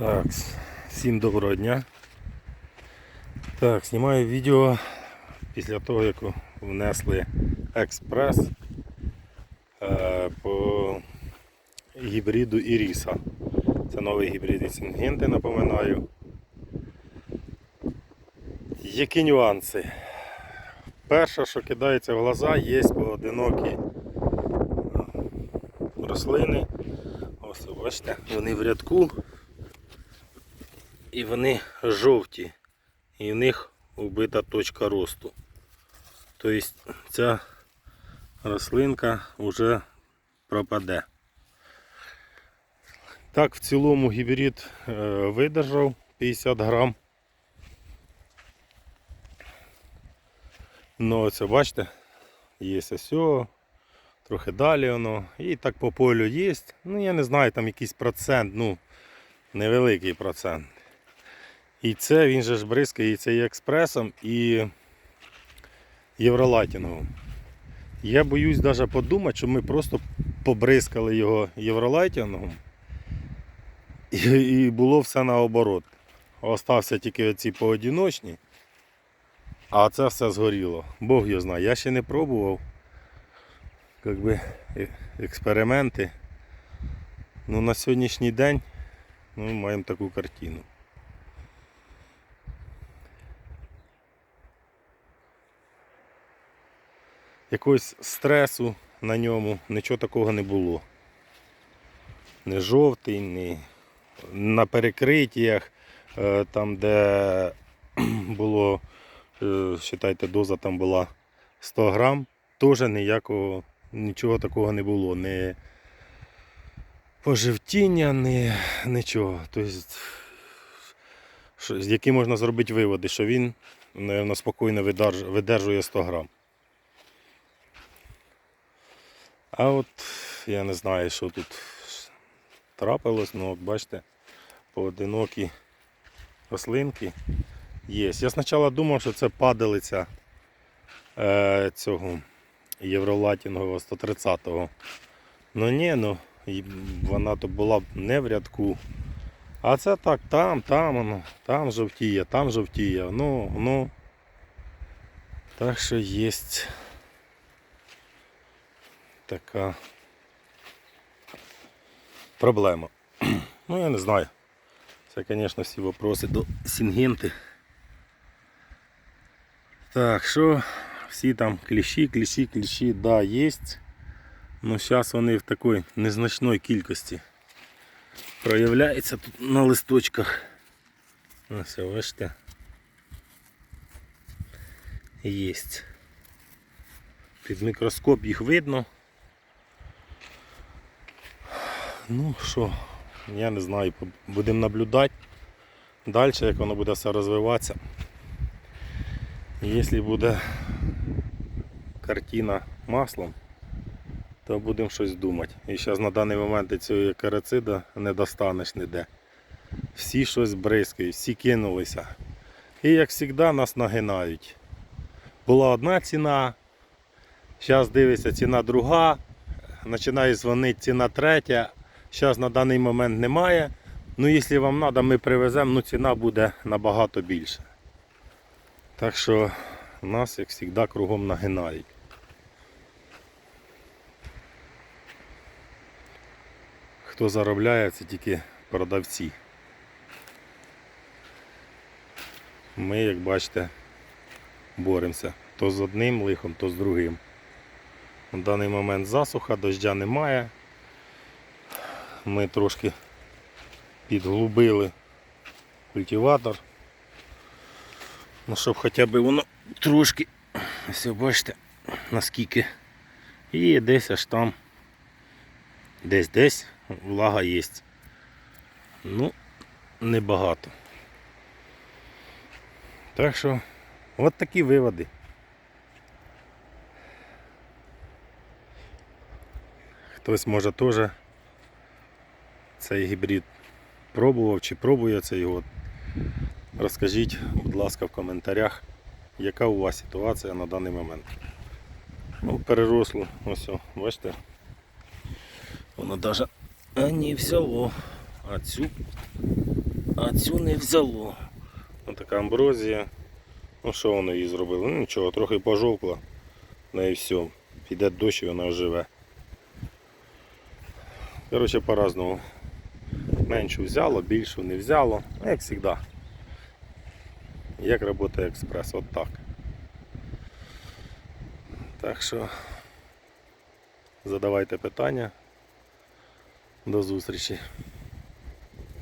Так, всім доброго дня. Так, знімаю відео після того, як внесли експрес е, по гібриду Іріса. Це новий гібрид від Сінгенти, напоминаю. Які нюанси? Перше, що кидається в глаза, є поодинокі рослини. Ось бачите, вони в рядку і вони жовті. І в них убита точка росту. Тобто ця рослинка вже пропаде. Так, в цілому гібрид е, видержав 50 грам. Ну оце бачите, є ось, трохи далі воно. І так по полю є. Ну я не знаю, там якийсь процент, ну невеликий процент. І це він же ж бризкається і експресом, і євролайтінгом. Я боюсь навіть подумати, що ми просто побризкали його євролайтінгом. І, і було все наоборот. Остався тільки оці поодіночні, а це все згоріло. Бог його знає. Я ще не пробував. Как би, е- експерименти. Ну, на сьогоднішній день ну, маємо таку картину. Якогось стресу на ньому, нічого такого не було. Не жовтий, ні на перекриттях, е, там де було, е, вважайте, доза там була 100 грам, теж ніякого, нічого такого не було. Не поживтіння, ні, нічого. Тобто, з які можна зробити виводи, що він, мабуть, спокійно видержує 100 грам. А от я не знаю, що тут трапилось, ну от бачите, поодинокі рослинки є. Я спочатку думав, що це падалиця е, цього євролатінгового 130-го. Ну ні, ну вона то була б не в рядку. А це так, там, там воно, там жовтіє, там жовтіє. Ну, ну. Так що є така проблема. Ну, я не знаю. Це, звісно, всі вопроси до Сінгенти. Так, що всі там кліщі, кліщі, кліщі, да, є. Ну, зараз вони в такій незначної кількості проявляються тут на листочках. Ось, бачите. Єсть. Під мікроскоп їх видно. Ну що, я не знаю, будемо наблюдати далі, як воно буде все розвиватися. Якщо буде картина маслом, то будемо щось думати. І зараз на даний момент цього карацида не достанеш ніде. Всі щось бризкають, всі кинулися. І як завжди нас нагинають. Була одна ціна, зараз дивиться ціна друга, починає дзвонити ціна третя. Зараз на даний момент немає. Ну, якщо вам треба, ми привеземо, ну ціна буде набагато більша. Так що нас, як завжди, кругом нагинають. Хто заробляє, це тільки продавці. Ми, як бачите, боремося то з одним лихом, то з другим. На даний момент засуха, дождя немає. Ми трошки підглубили культиватор. Ну, щоб хоча б воно трошки, ось бачите, наскільки. І десь аж там, десь десь влага є. Ну, небагато. Так що, от такі виводи. Хтось може теж цей гібрид пробував чи пробує цей год. Розкажіть, будь ласка, в коментарях, яка у вас ситуація на даний момент. Ну, переросло, ось, о, бачите? Воно навіть не взяло. А цю А цю не взяло. Ось така амброзія. Ну що воно їй зробило? Ну нічого, трохи пожовкла. Ну і все. Піде дощ і вона оживе. Коротше, по-разному. Меншу взяло, більшу не взяло. Як завжди. Як працює експрес, от так. Так що задавайте питання. До зустрічі.